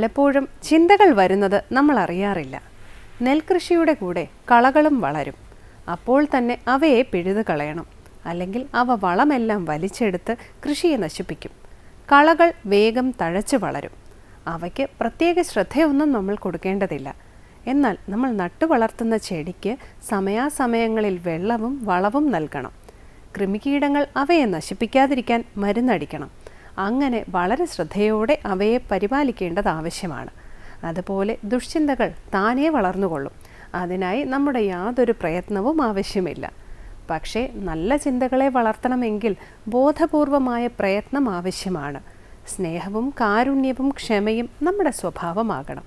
പലപ്പോഴും ചിന്തകൾ വരുന്നത് നമ്മൾ അറിയാറില്ല. നെൽകൃഷിയുടെ കൂടെ കളകളും വളരും. അപ്പോൾ തന്നെ അവയെ പിഴുതു കളയണം. അല്ലെങ്കിൽ അവ വളമെല്ലാം വലിച്ചെടുത്ത് കൃഷിയെ നശിപ്പിക്കും. കളകൾ വേഗം തഴച്ചു വളരും. അവയ്ക്ക് പ്രത്യേക ശ്രദ്ധയൊന്നും നമ്മൾ കൊടുക്കേണ്ടതില്ല. എന്നാൽ നമ്മൾ നട്ടു വളർത്തുന്ന ചെടിക്ക് സമയാസമയങ്ങളിൽ വെള്ളവും വളവും നൽകണം. കൃമികീടങ്ങൾ അവയെ നശിപ്പിക്കാതിരിക്കാൻ മരുന്നടിക്കണം. അങ്ങനെ വളരെ ശ്രദ്ധയോടെ അവയെ പരിപാലിക്കേണ്ടത് ആവശ്യമാണ്. അതുപോലെ ദുഷ്ചിന്തകൾ താനേ വളർന്നുകൊള്ളും. അതിനായി നമ്മുടെ യാതൊരു പ്രയത്നവും ആവശ്യമില്ല. പക്ഷേ നല്ല ചിന്തകളെ വളർത്തണമെങ്കിൽ ബോധപൂർവമായ പ്രയത്നം ആവശ്യമാണ്. സ്നേഹവും കാരുണ്യവും ക്ഷമയും നമ്മുടെ സ്വഭാവമാകണം.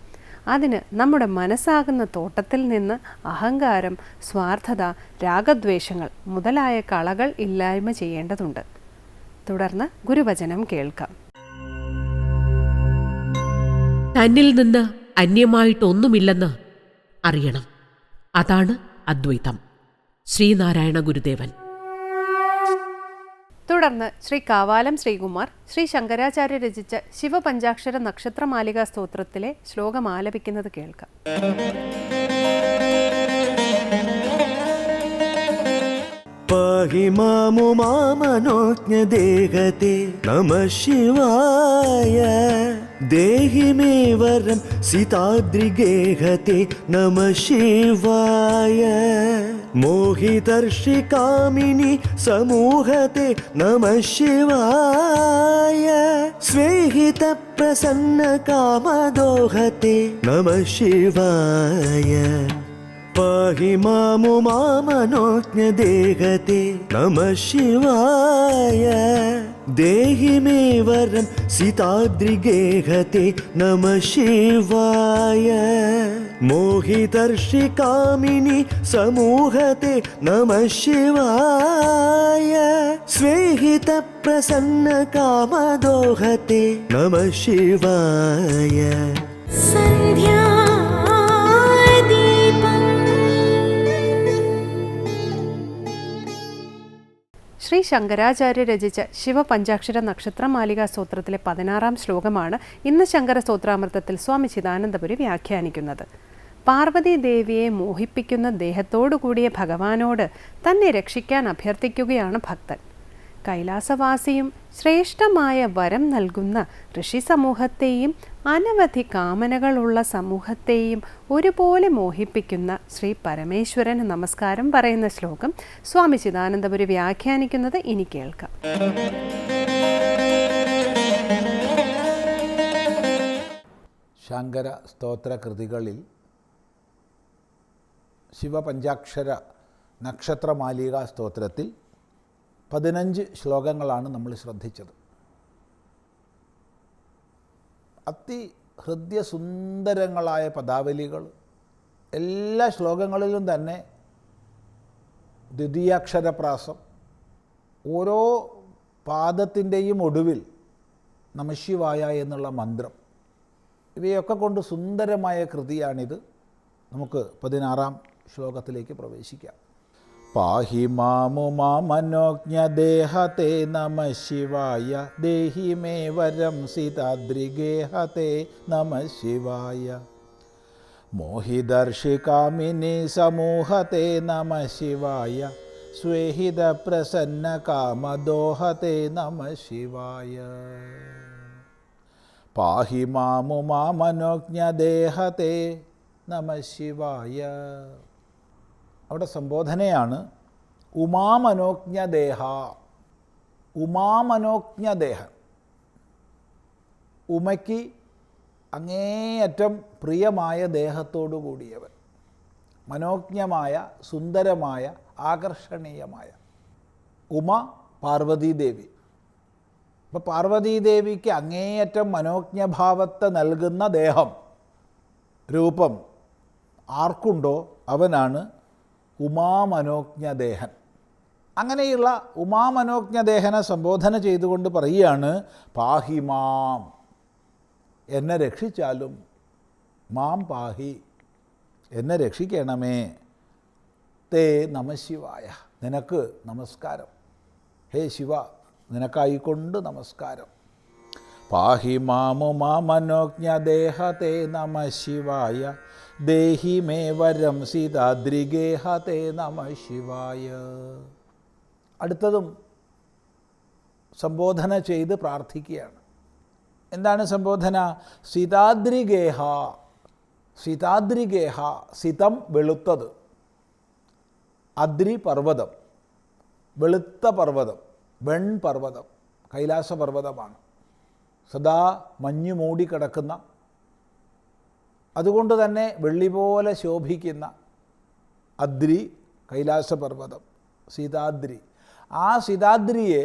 അതിന് നമ്മുടെ മനസ്സാകുന്ന തോട്ടത്തിൽ നിന്ന് അഹങ്കാരം സ്വാർത്ഥത രാഗദ്വേഷങ്ങൾ മുതലായ കളകൾ ഇല്ലായ്മ ചെയ്യേണ്ടതുണ്ട്. തുടർന്ന് ഗുരുവചനം കേൾക്കാം. തന്നിൽ നിന്ന് അന്യമായിട്ടൊന്നുമില്ലെന്ന് അറിയണം. അതാണ് അദ്വൈതം. ശ്രീനാരായണ ഗുരുദേവൻ. തുടർന്ന് ശ്രീ കാവാലം ശ്രീകുമാർ ശ്രീ ശങ്കരാചാര്യ രചിച്ച ശിവപഞ്ചാക്ഷര നക്ഷത്രമാലികാ സ്തോത്രത്തിലെ ശ്ലോകം ആലപിക്കുന്നത് കേൾക്കാം. പാഹി മാമു മാമനോജ്ഞദേഹത്തെ നമ ശിവായ ദേഹി മേ വരം സിതാദ്രിഗേഹത്തെ നമ ശിവായ മോഹിതർഷികാമിനി സമൂഹത്തെ നമ ശിവായ സ്നേഹിത പ്രസന്ന കാമദോഹത്തെ നമ ശിവായ പാഹി മാമു മാമനോജ്ഞദേഹത്തെ നമ ശിവായ ദേഹി മേ വരം സിതാദ്രിഗേഹത്തെ നമ ശിവായ മോഹിതർഷികാമിനി സമൂഹത്തെ നമ ശിവായ സ്വേഹിത പ്രസന്ന കാമദോഹത്തെ നമ ശ്രീ ശങ്കരാചാര്യ രചിച്ച ശിവപഞ്ചാക്ഷര നക്ഷത്രമാലികാ സ്തോത്രത്തിലെ പതിനാറാം ശ്ലോകമാണ് ഇന്ന് ശങ്കര സ്തോത്രാമൃതത്തിൽ സ്വാമി ചിദാനന്ദപുരി വ്യാഖ്യാനിക്കുന്നത്. പാർവതി ദേവിയെ മോഹിപ്പിക്കുന്ന ദേഹത്തോടു കൂടിയ ഭഗവാനോട് തന്നെ രക്ഷിക്കാൻ അഭ്യർത്ഥിക്കുകയാണ് ഭക്തൻ. കൈലാസവാസിയും ശ്രേഷ്ഠമായ വരം നൽകുന്ന ഋഷി സമൂഹത്തെയും അനവധി കാമനകളുള്ള സമൂഹത്തെയും ഒരുപോലെ മോഹിപ്പിക്കുന്ന ശ്രീ പരമേശ്വരന് നമസ്കാരം പറയുന്ന ശ്ലോകം സ്വാമി ചിദാനന്ദപുരി വ്യാഖ്യാനിക്കുന്നത് ഇനി കേൾക്കാം. ശങ്കര സ്തോത്ര കൃതികളിൽ ശിവപഞ്ചാക്ഷര നക്ഷത്രമാലിക സ്തോത്രത്തിൽ പതിനഞ്ച് ശ്ലോകങ്ങളാണ് നമ്മൾ ശ്രദ്ധിച്ചത്. അതി ഹൃദ്യസുന്ദരങ്ങളായ പദാവലികൾ എല്ലാ ശ്ലോകങ്ങളിലും തന്നെ ദ്വിതീയാക്ഷരപ്രാസം. ഓരോ പാദത്തിന്റെയും ഒടുവിൽ നമശിവായ എന്നുള്ള മന്ത്രം. ഇവയൊക്കെ കൊണ്ട് സുന്ദരമായ കൃതിയാണിത്. നമുക്ക് പതിനാറാം ശ്ലോകത്തിലേക്ക് പ്രവേശിക്കാം. പാഹി മാമു മാമനോജ്ഞദേഹത്തെ നമ ശിവായ ദേഹി മേ വരം സീതാദ്രിഗേഹത്തെ നമ ശിവായ മോഹിദർഷികാമിനി സമൂഹത്തെ നമ ശിവായ സ്വേഹിത പ്രസന്ന കാമദോഹത്തെ നമ ശിവായ പാഹി മാമു മാമനോജ്ഞദേഹത്തെ നമ ശിവായ അവിടെ സംബോധനയാണ് ഉമാമനോജ്ഞദേഹ ഉമാമനോജ്ഞദേഹ. ഉമയ്ക്ക് അങ്ങേയറ്റം പ്രിയമായ ദേഹത്തോടു കൂടിയവൻ മനോജ്ഞമായ സുന്ദരമായ ആകർഷണീയമായ ഉമ പാർവതീദേവി. അപ്പോൾ പാർവതീദേവിക്ക് അങ്ങേയറ്റം മനോജ്ഞഭാവത്തെ നൽകുന്ന ദേഹം രൂപം ആർക്കുണ്ടോ അവനാണ് ഉമാമനോജ്ഞദേഹൻ. അങ്ങനെയുള്ള ഉമാമനോജ്ഞദേഹനെ സംബോധന ചെയ്തുകൊണ്ട് പറയുകയാണ് പാഹിമാം എന്നെ രക്ഷിച്ചാലും മാം പാഹി എന്നെ രക്ഷിക്കണമേ തേ നമശിവായ നിനക്ക് നമസ്കാരം. ഹേ ശിവ നിനക്കായിക്കൊണ്ട് നമസ്കാരം. പാഹി മാമു മാമനോജ്ഞദേഹ തേ നമ ശിവായ ദേഹി മേ വരം സീതാദ്രിഗേഹ തേ നമ ശിവായ. അടുത്തതും സംബോധന ചെയ്ത് പ്രാർത്ഥിക്കുകയാണ്. എന്താണ് സംബോധന? സീതാദ്രിഗേഹ സീതാദ്രിഗേഹ സിതം വെളുത്തത്. അദ്രി പർവതം വെളുത്ത പർവതം വെൺപർവതം കൈലാസപർവതമാണ്. സദാ മഞ്ഞു മൂടിക്കിടക്കുന്ന അതുകൊണ്ട് തന്നെ വെള്ളി പോലെ ശോഭിക്കുന്ന അദ്രി കൈലാസപർവതം സീതാദ്രി. ആ സീതാദ്രിയെ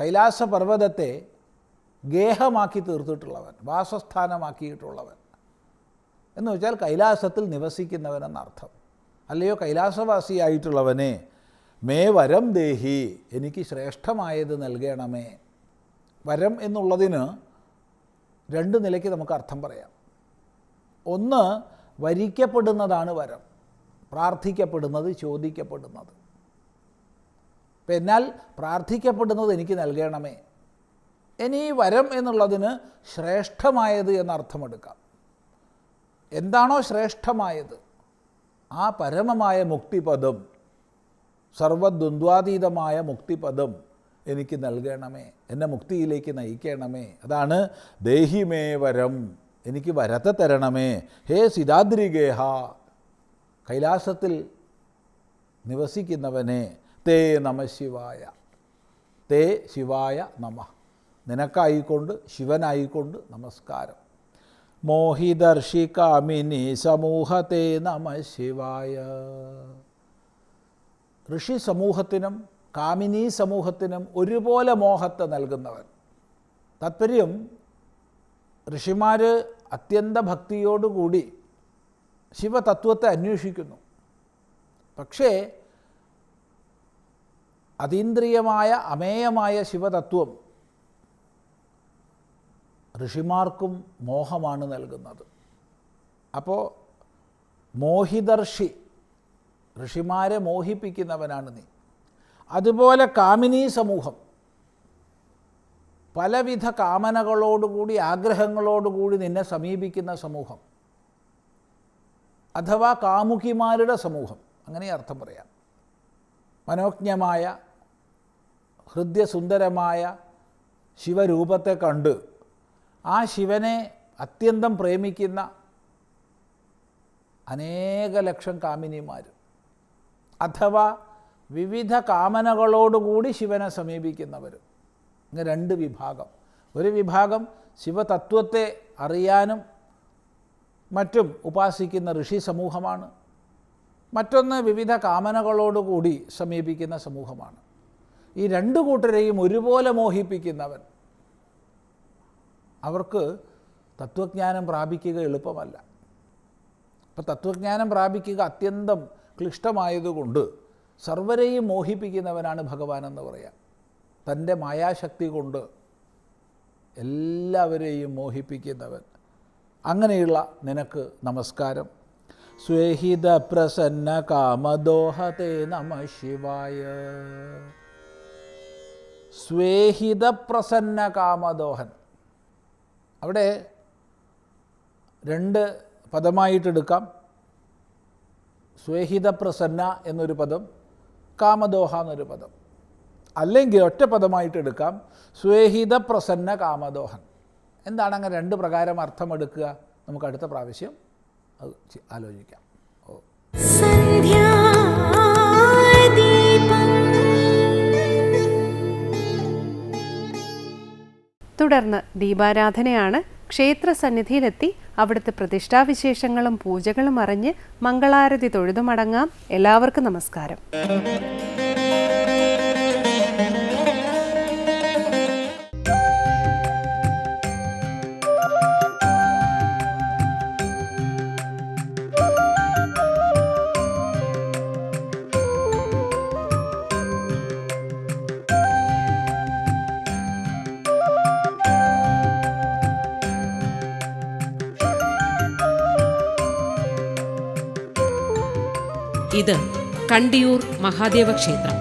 കൈലാസപർവതത്തെ ഗേഹമാക്കി തീർത്തിട്ടുള്ളവൻ വാസസ്ഥാനമാക്കിയിട്ടുള്ളവൻ. എന്ന് വെച്ചാൽ കൈലാസത്തിൽ നിവസിക്കുന്നവൻ എന്നർത്ഥം അല്ലയോ കൈലാസവാസിയായിട്ടുള്ളവനെ മേ വരം ദേഹി എനിക്ക് ശ്രേഷ്ഠമായത് നൽകണമേ. വരം എന്നുള്ളതിന് രണ്ട് നിലയ്ക്ക് നമുക്ക് അർത്ഥം പറയാം. ഒന്ന് വരിക്കപ്പെടുന്നതാണ് വരം. പ്രാർത്ഥിക്കപ്പെടുന്നത് ചോദിക്കപ്പെടുന്നത്. എന്നാൽ പ്രാർത്ഥിക്കപ്പെടുന്നത് എനിക്ക് നൽകണമേ. ഇനി വരം എന്നുള്ളതിന് ശ്രേഷ്ഠമായത് എന്നർത്ഥമെടുക്കാം. എന്താണോ ശ്രേഷ്ഠമായത്? ആ പരമമായ മുക്തിപദം സർവദ്വന്ദ്വാതീതമായ മുക്തിപദം എനിക്ക് നൽകണമേ. എന്നെ മുക്തിയിലേക്ക് നയിക്കണമേ. അതാണ് ദേഹിമേ വരം. എനിക്ക് വരത്തെ തരണമേ. ഹേ സിതാദ്രിഗേഹ കൈലാസത്തിൽ നിവസിക്കുന്നവനെ തേ നമ ശിവായ. തേ ശിവായ നമ. നിനക്കായിക്കൊണ്ട് ശിവനായിക്കൊണ്ട് നമസ്കാരം. മോഹിദർഷി കാമിനി സമൂഹത്തെ നമ ശിവായ. ഋഷി സമൂഹത്തിനും കാമിനി സമൂഹത്തിനും ഒരുപോലെ മോഹത്തെ നൽകുന്നവൻ. താത്പര്യം ഋഷിമാർ അത്യന്ത ഭക്തിയോടുകൂടി ശിവതത്വത്തെ അന്വേഷിക്കുന്നു. പക്ഷേ അതീന്ദ്രിയമായ അമേയമായ ശിവതത്വം ഋഷിമാർക്കും മോഹമാണ് നൽകുന്നത്. അപ്പോൾ മോഹിദർഷി ഋഷിമാരെ മോഹിപ്പിക്കുന്നവനാണ് നീ. അതുപോലെ കാമിനി സമൂഹം പലവിധ കാമനകളോടുകൂടി ആഗ്രഹങ്ങളോടുകൂടി നിന്നെ സമീപിക്കുന്ന സമൂഹം. അഥവാ കാമുകിമാരുടെ സമൂഹം. അങ്ങനെ അർത്ഥം പറയാം. മനോജ്ഞമായ ഹൃദ്യസുന്ദരമായ ശിവരൂപത്തെ കണ്ട് ആ ശിവനെ അത്യന്തം പ്രേമിക്കുന്ന അനേക ലക്ഷം കാമിനിമാർ അഥവാ വിവിധ കാമനകളോടുകൂടി ശിവനെ സമീപിക്കുന്നവർ ഇങ്ങനെ രണ്ട് വിഭാഗം. ഒരു വിഭാഗം ശിവതത്വത്തെ അറിയാനും മറ്റും ഉപാസിക്കുന്ന ഋഷി സമൂഹമാണ്. മറ്റൊന്ന് വിവിധ കാമനകളോടുകൂടി സമീപിക്കുന്ന സമൂഹമാണ്. ഈ രണ്ട് കൂട്ടരെയും ഒരുപോലെ മോഹിപ്പിക്കുന്നവൻ അവർക്ക് തത്വജ്ഞാനം പ്രാപിക്കുക എളുപ്പമല്ല. അപ്പോൾ തത്വജ്ഞാനം പ്രാപിക്കുക അത്യന്തം ക്ലിഷ്ടമായതുകൊണ്ട് സർവരെയും മോഹിപ്പിക്കുന്നവനാണ് ഭഗവാൻ എന്ന് പറയാം. തന്റെ മായാശക്തി കൊണ്ട് എല്ലാവരെയും മോഹിപ്പിക്കുന്നവൻ. അങ്ങനെയുള്ള നിനക്ക് നമസ്കാരം. സ്വേഹിത പ്രസന്ന കാമദോഹത്തെ നമ ശിവായ. സ്വേഹിത പ്രസന്ന കാമദോഹൻ. അവിടെ രണ്ട് പദമായിട്ടെടുക്കാം. സ്വേഹിത പ്രസന്ന എന്നൊരു പദം കാമദോഹ എന്നൊരു പദം. അല്ലെങ്കിൽ ഒറ്റ പദമായിട്ട് എടുക്കാം. സ്വേഹിത പ്രസന്ന കാമദോഹൻ എന്താണ് അങ്ങനെ രണ്ട് പ്രകാരം അർത്ഥമെടുക്കുക നമുക്ക് അടുത്ത പ്രാവശ്യം അത് ആലോചിക്കാം. ഓ. തുടർന്ന് ദീപാരാധനയാണ് ക്ഷേത്ര സന്നിധിയിലെത്തി അവിടുത്തെ പ്രതിഷ്ഠാവിശേഷങ്ങളും പൂജകളും അറിഞ്ഞ് മംഗളാരതി തൊഴുതുമടങ്ങാം. എല്ലാവർക്കും നമസ്കാരം. കണ്ടിയൂർ മഹാദേവ ക്ഷേത്രം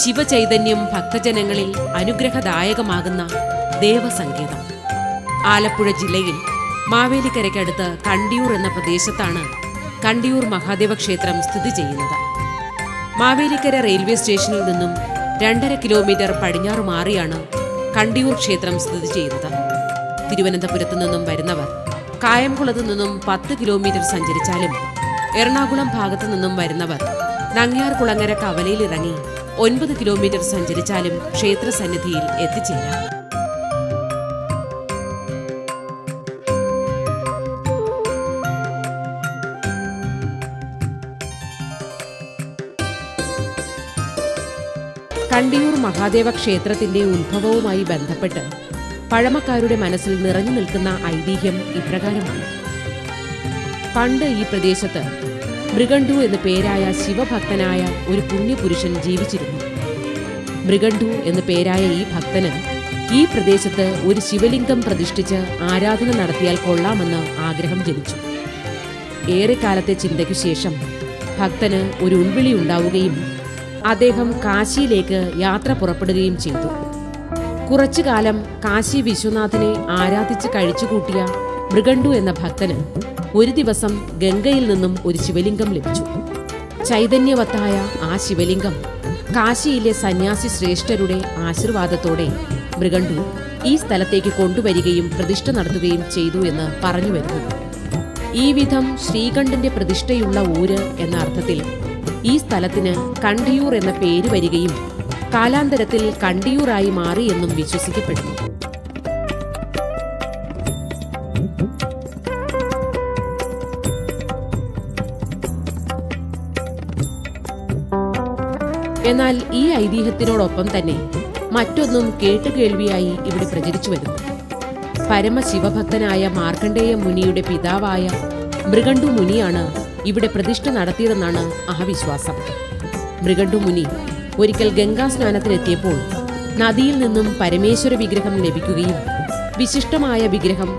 ശിവചൈതന്യം ഭക്തജനങ്ങളിൽ അനുഗ്രഹദായകമാകുന്ന ദേവസങ്കേതം. ആലപ്പുഴ ജില്ലയിൽ മാവേലിക്കരയ്ക്കടുത്ത് കണ്ടിയൂർ എന്ന പ്രദേശത്താണ് കണ്ടിയൂർ മഹാദേവ ക്ഷേത്രം സ്ഥിതി ചെയ്യുന്നത്. മാവേലിക്കര റെയിൽവേ സ്റ്റേഷനിൽ നിന്നും രണ്ടര കിലോമീറ്റർ പടിഞ്ഞാറ് മാറിയാണ് കണ്ടിയൂർ ക്ഷേത്രം സ്ഥിതി ചെയ്യുന്നത്. തിരുവനന്തപുരത്തു നിന്നും വരുന്നവർ കായംകുളത്ത് നിന്നും പത്ത് കിലോമീറ്റർ സഞ്ചരിച്ചാലും എറണാകുളം ഭാഗത്തു നിന്നും വരുന്നവർ നങ്ങ്യാർ കുളങ്ങര കവലയിൽ ഇറങ്ങി ഒൻപത് കിലോമീറ്റർ സഞ്ചരിച്ചാലും ക്ഷേത്ര സന്നിധിയിൽ എത്തിച്ചേരാം. കണ്ടിയൂർ മഹാദേവ ക്ഷേത്രത്തിന്റെ ഉത്ഭവവുമായി ബന്ധപ്പെട്ട് പഴമക്കാരുടെ മനസ്സിൽ നിറഞ്ഞു നിൽക്കുന്ന ഐതിഹ്യം ഇപ്രകാരമാണ്. പണ്ട് ഈ പ്രദേശത്ത് മൃഗണ്ടു എന്ന പേരായ ശിവഭക്തനായ ഒരു പുണ്യപുരുഷൻ ജീവിച്ചിരുന്നു. മൃഗണ്ടു എന്ന പേരായ ഈ ഭക്തന് ഈ പ്രദേശത്ത് ഒരു ശിവലിംഗം പ്രതിഷ്ഠിച്ച് ആരാധന നടത്തിയാൽ കൊള്ളാമെന്ന് ആഗ്രഹം ജനിച്ചു. ഏറെക്കാലത്തെ ചിന്തയ്ക്കു ശേഷം ഭക്തന് ഒരു ഉൾവിളി ഉണ്ടാവുകയും അദ്ദേഹം കാശിയിലേക്ക് യാത്ര പുറപ്പെടുകയും ചെയ്തു. കുറച്ചു കാലം കാശി വിശ്വനാഥനെ ആരാധിച്ച് കഴിച്ചുകൂട്ടിയ മൃഗണ്ടു എന്ന ഭക്തന് ഒരു ദിവസം ഗംഗയിൽ നിന്നും ഒരു ശിവലിംഗം ലഭിച്ചു. ചൈതന്യവത്തായ ആ ശിവലിംഗം കാശിയിലെ സന്യാസി ശ്രേഷ്ഠരുടെ ആശീർവാദത്തോടെ മൃഗണ്ടു ഈ സ്ഥലത്തേക്ക് കൊണ്ടുവരികയും പ്രതിഷ്ഠ നടത്തുകയും ചെയ്തു എന്ന് പറഞ്ഞു വരുന്നു. ഈ വിധം ശ്രീകണ്ഠന്റെ പ്രതിഷ്ഠയുള്ള ഊര് എന്ന അർത്ഥത്തിൽ ഈ സ്ഥലത്തിന് കണ്ടിയൂർ എന്ന പേര് വരികയും കാലാന്തരത്തിൽ കണ്ടിയൂറായി മാറി എന്നും വിശ്വസിക്കപ്പെടുന്നു. എന്നാൽ ഈ ഐതിഹ്യത്തിനോടൊപ്പം തന്നെ മറ്റൊന്നും കേട്ടുകേൾവിയായി ഇവിടെ പ്രചരിച്ചു വരുന്നു. പരമശിവഭക്തനായ മാർക്കണ്ഡേയ മുനിയുടെ പിതാവായ മൃഗണ്ടു മുനിയാണ് ഇവിടെ പ്രതിഷ്ഠ നടത്തിയതെന്നാണ് അഹവിശ്വാസം വിശ്വാസം മൃഗണ്ടു മുനി ഒരിക്കൽ ഗംഗാ സ്നാനത്തിനെത്തിയപ്പോൾ നദിയിൽ നിന്നും പരമേശ്വര വിഗ്രഹം ലഭിക്കുകയും വിശിഷ്ടമായ വിഗ്രഹം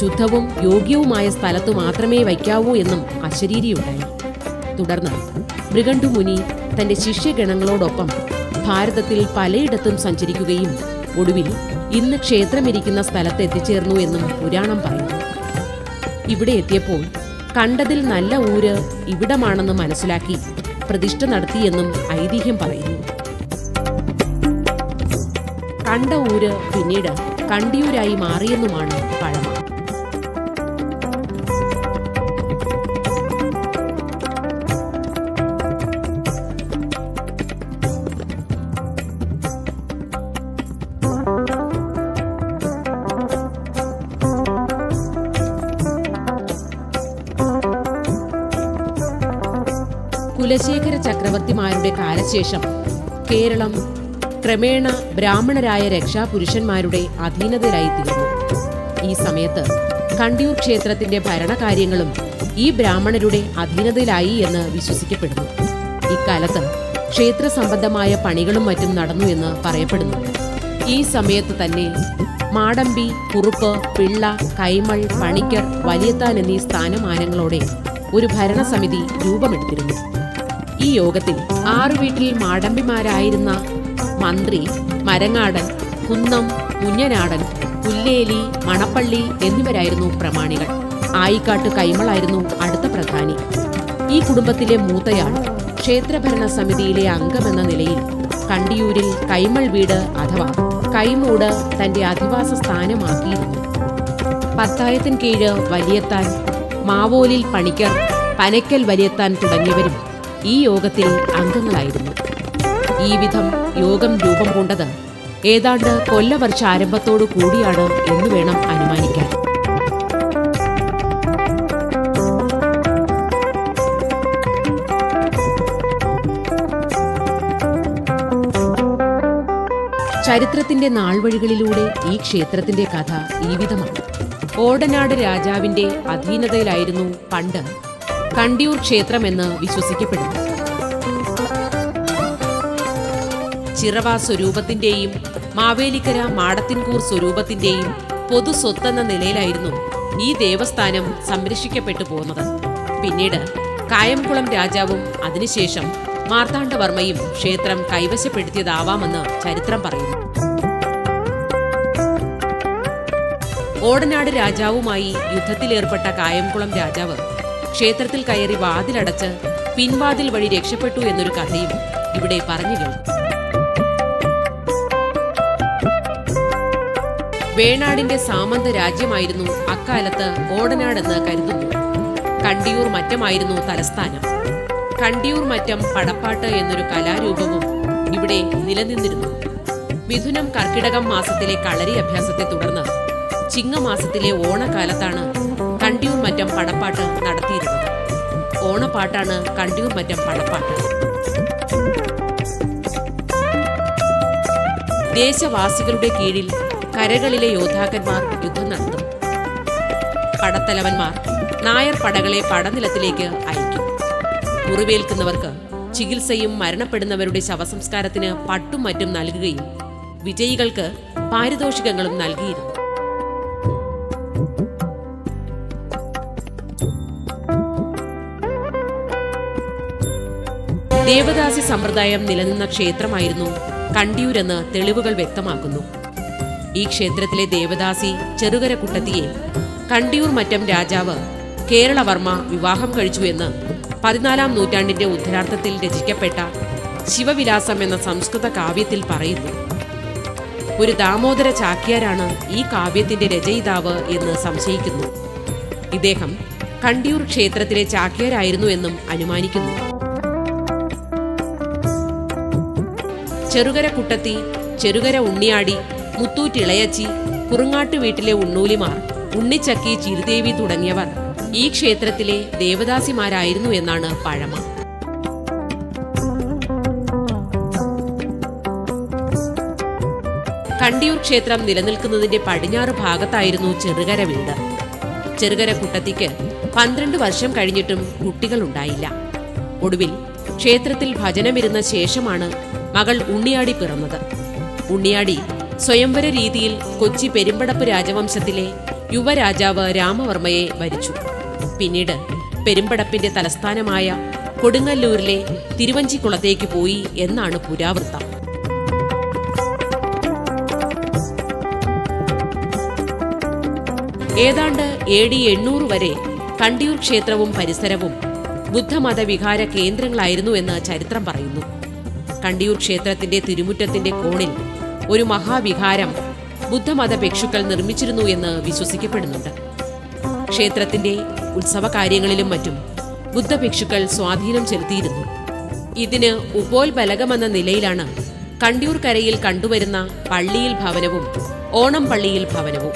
ശുദ്ധവും യോഗ്യവുമായ സ്ഥലത്തു മാത്രമേ വയ്ക്കാവൂ എന്നും അശരീരിയുണ്ടായി. തുടർന്ന് മൃഗണ്ടു മുനി തന്റെ ശിഷ്യഗണങ്ങളോടൊപ്പം ഭാരതത്തിൽ പലയിടത്തും സഞ്ചരിക്കുകയും ഒടുവിൽ ഇന്ന് ക്ഷേത്രമിരിക്കുന്ന സ്ഥലത്ത് എത്തിച്ചേർന്നു എന്നും പുരാണം പറയുന്നു. ഇവിടെ എത്തിയപ്പോൾ കണ്ടതിൽ നല്ല ഊര് ഇവിടമാണെന്ന് മനസ്സിലാക്കി പ്രതിഷ്ഠ നടത്തിയെന്നും ഐതിഹ്യം പറയുന്നു. കണ്ട ഊര് പിന്നീട് കണ്ടിയൂരായി മാറിയെന്നുമാണ് പഴമ. കുലശേഖര ചക്രവർത്തിമാരുടെ കാലശേഷം കേരളം ക്രമേണ ബ്രാഹ്മണരായ രക്ഷാപുരുഷന്മാരുടെ അധീനതയിലായി തീർന്നു. ഈ സമയത്ത് കണ്ടിയൂർ ക്ഷേത്രത്തിന്റെ ഭരണകാര്യങ്ങളും ഈ ബ്രാഹ്മണരുടെ അധീനതയിലായി എന്ന് വിശ്വസിക്കപ്പെടുന്നു. ഇക്കാലത്ത് ക്ഷേത്ര സംബന്ധമായ പണികളും മറ്റും നടന്നു എന്ന് പറയപ്പെടുന്നു. ഈ സമയത്ത് തന്നെ മാടമ്പി കുറുപ്പ് പിള്ള കൈമൾ പണിക്കർ വലിയത്താൻ എന്നീ സ്ഥാനമാനങ്ങളോടെ ഒരു ഭരണസമിതി രൂപമെടുത്തിരുന്നു. ഈ യോഗത്തിൽ ആറ് വീട്ടിൽ മാടമ്പിമാരായിരുന്ന മന്ത്രി മരങ്ങാടൻ കുന്നം മുഞ്ഞനാടൻ പുല്ലേലി മണപ്പള്ളി എന്നിവരായിരുന്നു പ്രമാണികൾ. ആയിക്കാട്ട് കൈമളായിരുന്നു അടുത്ത പ്രധാനി. ഈ കുടുംബത്തിലെ മൂത്തയാൾ ക്ഷേത്രഭരണ സമിതിയിലെ അംഗമെന്ന നിലയിൽ കണ്ടിയൂരിൽ കൈമൾ വീട് അഥവാ കൈമൂട് തന്റെ അധിവാസ സ്ഥാനമാക്കിയിരുന്നു. പത്തായത്തിൻ കീഴ് വലിയത്താൻ മാവോലിൽ പണിക്കർ പനയ്ക്കൽ വലിയത്താൻ തുടങ്ങിയവരും ഈ യോഗത്തിൽ അംഗങ്ങളായിരുന്നു. ഈ വിധം യോഗം രൂപം കൊണ്ടത് ഏതാണ്ട് കൊല്ലവർഷ ആരംഭത്തോടു കൂടിയാണ് എന്ന് വേണം അനുമാനിക്കാൻ. ചരിത്രത്തിന്റെ നാൾവഴികളിലൂടെ ഈ ക്ഷേത്രത്തിന്റെ കഥ ഈ വിധമാണ്. ഓടനാട് രാജാവിന്റെ അധീനതയിലായിരുന്നു പണ്ട് കണ്ടിയൂർ ക്ഷേത്രമെന്ന് വിശ്വസിക്കപ്പെടുന്നു. ചിറവ സ്വരൂപത്തിന്റെയും മാവേലിക്കര മാടത്തിൻകൂർ സ്വരൂപത്തിന്റെയും പൊതു സ്വത്തെന്ന നിലയിലായിരുന്നു ഈ ദേവസ്ഥാനം സംരക്ഷിക്കപ്പെട്ടു പോകുന്നത് പിന്നീട് കായംകുളം രാജാവും അതിനുശേഷം മാർത്താണ്ഡവർമ്മയും ക്ഷേത്രം കൈവശപ്പെടുത്തിയതാവാമെന്ന് ചരിത്രം പറയുന്നു. ഓടനാട് രാജാവുമായി യുദ്ധത്തിലേർപ്പെട്ട കായംകുളം രാജാവ് ക്ഷേത്രത്തിൽ കയറി വാതിലടച്ച് പിൻവാതിൽ വഴി രക്ഷപ്പെട്ടു എന്നൊരു കഥയും ഇവിടെ പറഞ്ഞു കേൾക്കും. വേണാടിന്റെ സാമന്ത രാജ്യമായിരുന്നു അക്കാലത്ത് ഓടനാടെന്ന് കരുതുന്നു. കണ്ടിയൂർ മറ്റമായിരുന്നു തലസ്ഥാനം. കണ്ടിയൂർ മറ്റം പടപ്പാട്ട് എന്നൊരു കലാരൂപവും ഇവിടെ നിലനിന്നിരുന്നു. മിഥുനം കർക്കിടകം മാസത്തിലെ കളരി അഭ്യാസത്തെ തുടർന്ന് ചിങ്ങമാസത്തിലെ ഓണക്കാലത്താണ് കണ്ടിയൂർ മറ്റം പടപ്പാട്ട് നടത്തിയിരുന്നത്. ഓണപ്പാട്ടാണ് കണ്ടിയൂർ മറ്റം പടപ്പാട്ട്. ദേശവാസികളുടെ കീഴിൽ കരകളിലെ യോദ്ധാക്കന്മാർ യുദ്ധം നടത്തും. പടത്തലവന്മാർ നായർ പടകളെ പടനിലത്തിലേക്ക് അയക്കും. മുറിവേൽക്കുന്നവർക്ക് ചികിത്സയും മരണപ്പെടുന്നവരുടെ ശവസംസ്കാരത്തിന് പട്ടും മറ്റും നൽകുകയും വിജയികൾക്ക് പാരിതോഷികങ്ങളും നൽകിയിരുന്നു. ദേവദാസി സമ്പ്രദായം നിലനിന്ന ക്ഷേത്രമായിരുന്നു കണ്ടിയൂരെന്ന് തെളിവുകൾ വ്യക്തമാക്കുന്നു. ഈ ക്ഷേത്രത്തിലെ ദേവദാസി ചെറുകര കുട്ടത്തിയെ കണ്ടിയൂർ മറ്റം രാജാവ് കേരളവർമ്മ വിവാഹം കഴിച്ചു എന്ന് പതിനാലാം നൂറ്റാണ്ടിന്റെ ഉത്തരാർത്ഥത്തിൽ രചിക്കപ്പെട്ട ശിവവിലാസം എന്ന സംസ്കൃത കാവ്യത്തിൽ പറയുന്നു. ഒരു ദാമോദര ചാക്യാരാണ് ഈ കാവ്യത്തിന്റെ രചയിതാവ് എന്ന് സംശയിക്കുന്നു. ഇദ്ദേഹം കണ്ടിയൂർ ക്ഷേത്രത്തിലെ ചാക്യാരായിരുന്നു എന്നും അനുമാനിക്കുന്നു. ചെറുകര കുട്ടത്തി ചെറുകര ഉണ്ണിയാടി മുത്തൂറ്റിളയച്ചി കുറുങ്ങാട്ട് വീട്ടിലെ ഉണ്ണൂലിമാർ ഉണ്ണിച്ചക്കി ചിരുദേവി തുടങ്ങിയവർ ഈ ക്ഷേത്രത്തിലെ ദേവദാസിമാരായിരുന്നു എന്നാണ് പഴമ. കണ്ടിയൂർ ക്ഷേത്രം നിലനിൽക്കുന്നതിന്റെ പടിഞ്ഞാറ് ഭാഗത്തായിരുന്നു ചെറുകര വീട്. ചെറുകര കുട്ടത്തിക്ക് പന്ത്രണ്ട് വർഷം കഴിഞ്ഞിട്ടും കുട്ടികളുണ്ടായില്ല. ഒടുവിൽ ക്ഷേത്രത്തിൽ ഭജനമിരുന്ന ശേഷമാണ് മകൾ ഉണ്ണിയാടി പിറന്നത്. ഉണ്ണിയാടി സ്വയംവര രീതിയിൽ കൊച്ചി പെരുമ്പടപ്പ് രാജവംശത്തിലെ യുവരാജാവ് രാമവർമ്മയെ വരിച്ചു. പിന്നീട് പെരുമ്പടപ്പിന്റെ തലസ്ഥാനമായ കൊടുങ്ങല്ലൂരിലെ തിരുവഞ്ചിക്കുളത്തേക്ക് പോയി എന്നാണ് പുരാവൃത്തം. ഏതാണ്ട് എ ഡി എണ്ണൂറ് വരെ കണ്ടിയൂർ ക്ഷേത്രവും പരിസരവും ബുദ്ധമത വികാര കേന്ദ്രങ്ങളായിരുന്നു എന്ന് ചരിത്രം പറയുന്നു. കണ്ടിയൂർ ക്ഷേത്രത്തിന്റെ തിരുമുറ്റത്തിന്റെ കോണിൽ ഒരു മഹാവിഹാരം ബുദ്ധമത ഭിക്ഷുക്കൾ നിർമ്മിച്ചിരുന്നു എന്ന് വിശ്വസിക്കപ്പെടുന്നുണ്ട്. ക്ഷേത്രത്തിന്റെ ഉത്സവ കാര്യങ്ങളിലും മറ്റും ബുദ്ധഭിക്ഷുക്കൾ സ്വാധീനം ചെലുത്തിയിരുന്നു. ഇതിന് ഉപോത്ബലകമെന്ന നിലയിലാണ് കണ്ടിയൂർ കരയിൽ കണ്ടുവരുന്ന പള്ളിയിൽ ഭവനവും ഓണം പള്ളിയിൽ ഭവനവും.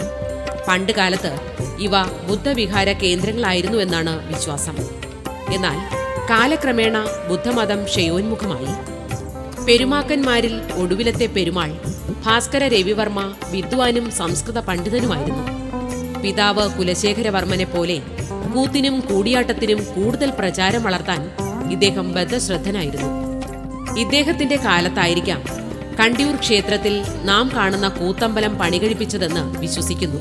പണ്ട് കാലത്ത് ഇവ ബുദ്ധവിഹാര കേന്ദ്രങ്ങളായിരുന്നു എന്നാണ് വിശ്വാസം. എന്നാൽ കാലക്രമേണ ബുദ്ധമതം ക്ഷയോന്മുഖമായി. പെരുമാക്കന്മാരിൽ ഒടുവിലത്തെ പെരുമാൾ ഭാസ്കര രവിവർമ്മ വിദ്വാനും സംസ്കൃത പണ്ഡിതനുമായിരുന്നു. പിതാവ് കുലശേഖരവർമ്മനെ പോലെ കൂത്തിനും കൂടിയാട്ടത്തിനും കൂടുതൽ പ്രചാരം വളർത്താൻ ഇദ്ദേഹം ബദ്ധശ്രദ്ധനായിരുന്നു. ഇദ്ദേഹത്തിന്റെ കാലത്തായിരിക്കാം കണ്ടിയൂർ ക്ഷേത്രത്തിൽ നാം കാണുന്ന കൂത്തമ്പലം പണികഴിപ്പിച്ചതെന്ന് വിശ്വസിക്കുന്നു.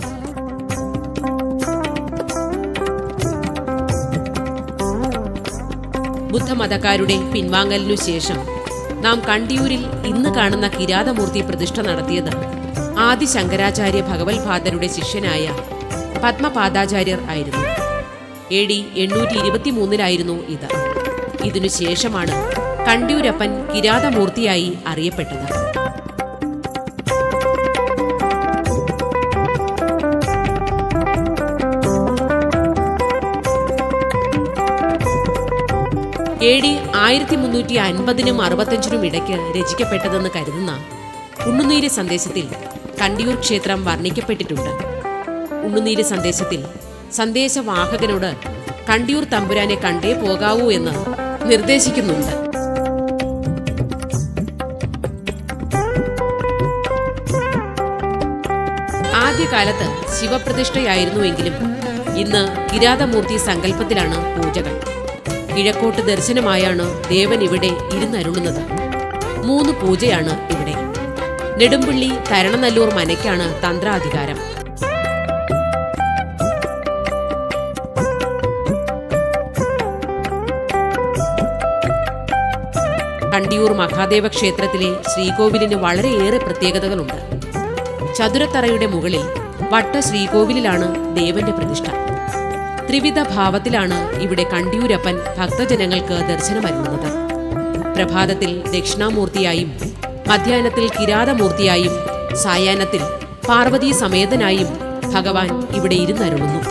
ബുദ്ധമതക്കാരുടെ പിൻവാങ്ങലിനു ശേഷം നാം കണ്ടിയൂരിൽ ഇന്ന് കാണുന്ന കിരാതമൂർത്തി പ്രതിഷ്ഠ നടത്തിയത് ആദി ശങ്കരാചാര്യ ഭഗവത്പാദരുടെ ശിഷ്യനായ പത്മപാദാചാര്യർ ആയിരുന്നു. എ ഡി എണ്ണൂറ്റി ഇരുപത്തിമൂന്നിലായിരുന്നു ഇത് ഇതിനുശേഷമാണ് കണ്ടിയൂരപ്പൻ കിരാതമൂർത്തിയായി അറിയപ്പെട്ടത്. എ ഡി ആയിരത്തി മുന്നൂറ്റി അൻപതിനും അറുപത്തഞ്ചിനും ഇടയ്ക്ക് രചിക്കപ്പെട്ടതെന്ന് കരുതുന്ന ഉണ്ണുനീര് സന്ദേശത്തിൽ കണ്ടിയൂർ ക്ഷേത്രം വർണിക്കപ്പെട്ടിട്ടുണ്ട്. ഉണ്ണുനീര് സന്ദേശത്തിൽ സന്ദേശവാഹകനോട് കണ്ടിയൂർ തമ്പുരാനെ കണ്ടേ പോകാവൂ എന്ന് നിർദ്ദേശിക്കുന്നുണ്ട്. ആദ്യകാലത്ത് ശിവപ്രതിഷ്ഠയായിരുന്നുവെങ്കിലും ഇന്ന് കിരാതമൂർത്തി സങ്കല്പത്തിലാണ് പൂജകൾ. കിഴക്കോട്ട് ദർശനമായാണ് ദേവൻ ഇവിടെ ഇരുന്നരുളുന്നത്. മൂന്ന് പൂജയാണ് ഇവിടെ. നെടുമ്പള്ളി തരണനല്ലൂർ മനയ്ക്കാണ് തന്ത്രാധികാരം. കണ്ടിയൂർ മഹാദേവ ക്ഷേത്രത്തിലെ ശ്രീകോവിലിന് വളരെയേറെ പ്രത്യേകതകളുണ്ട്. ചതുരത്തറയുടെ മുകളിൽ വട്ട ശ്രീകോവിലിലാണ് ദേവന്റെ പ്രതിഷ്ഠ. ത്രിവിധ ഭാവത്തിലാണ് ഇവിടെ കണ്ടിയൂരപ്പൻ ഭക്തജനങ്ങൾക്ക് ദർശനമരുളുന്നത്. പ്രഭാതത്തിൽ ദക്ഷിണാമൂർത്തിയായും മധ്യാഹ്നത്തിൽ കിരാതമൂർത്തിയായും സായാഹ്നത്തിൽ പാർവതി സമേതനായും ഭഗവാൻ ഇവിടെ ഇരുന്നരുളുന്നു.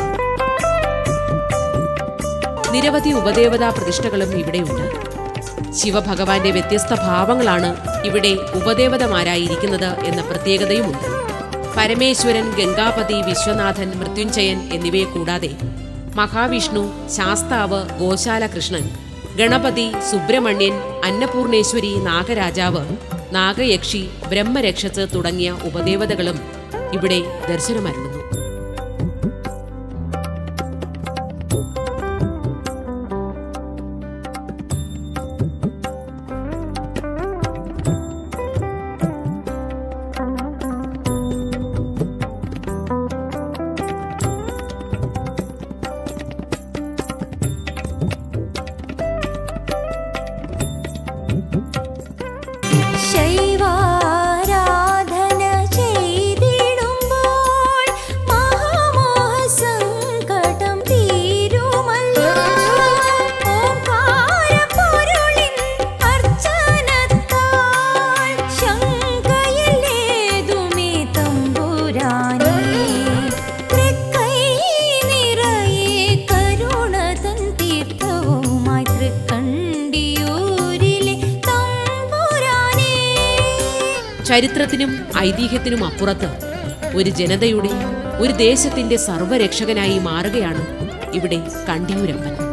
നിരവധി ഉപദേവതാ പ്രതിഷ്ഠകളും ഇവിടെയുണ്ട്. ശിവഭഗവാന്റെ വ്യത്യസ്ത ഭാവങ്ങളാണ് ഇവിടെ ഉപദേവതമാരായിരിക്കുന്നത് എന്ന പ്രത്യേകതയുമുണ്ട്. പരമേശ്വരൻ ഗംഗാപതി വിശ്വനാഥൻ മൃത്യുഞ്ജയൻ എന്നിവയെ കൂടാതെ മഹാവിഷ്ണു ശാസ്താവ് ഗോശാല കൃഷ്ണൻ ഗണപതി സുബ്രഹ്മണ്യൻ അന്നപൂർണേശ്വരി നാഗരാജാവ് നാഗയക്ഷി ബ്രഹ്മരക്ഷസ് തുടങ്ങിയ ഉപദേവതകളും ഇവിടെ ദർശനമരുളുന്നു ചരിത്രത്തിനും ഐതിഹ്യത്തിനും അപ്പുറത്ത് ഒരു ജനതയുടെ ഒരു ദേശത്തിന്റെ സർവരക്ഷകനായി മാറുകയാണ് ഇവിടെ കണ്ടിയൂരപ്പൻ.